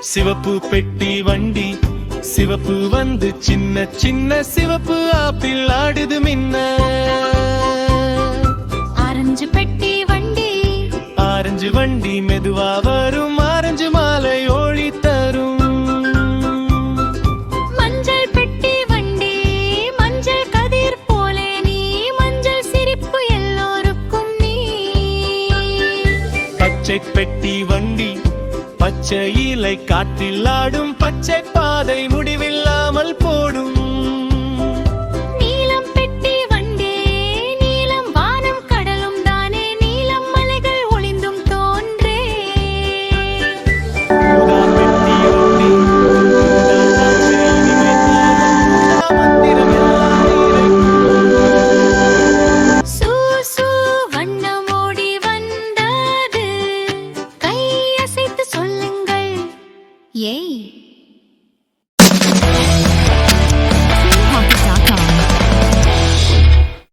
சிவப்பு பெட்டி வண்டி சிவப்பு வந்து சின்ன சின்ன சிவப்பு ஆப்பிள் ஆடுது மின்ன. ஆரஞ்சு பெட்டி வண்டி. ஆரஞ்சு வண்டி மெதுவா வரும். பச்சை பெட்டி வண்டி பச்சை இலை காற்றில் ஆடும் பச்சை பாதை முடிவில்லாமல் போ Yay!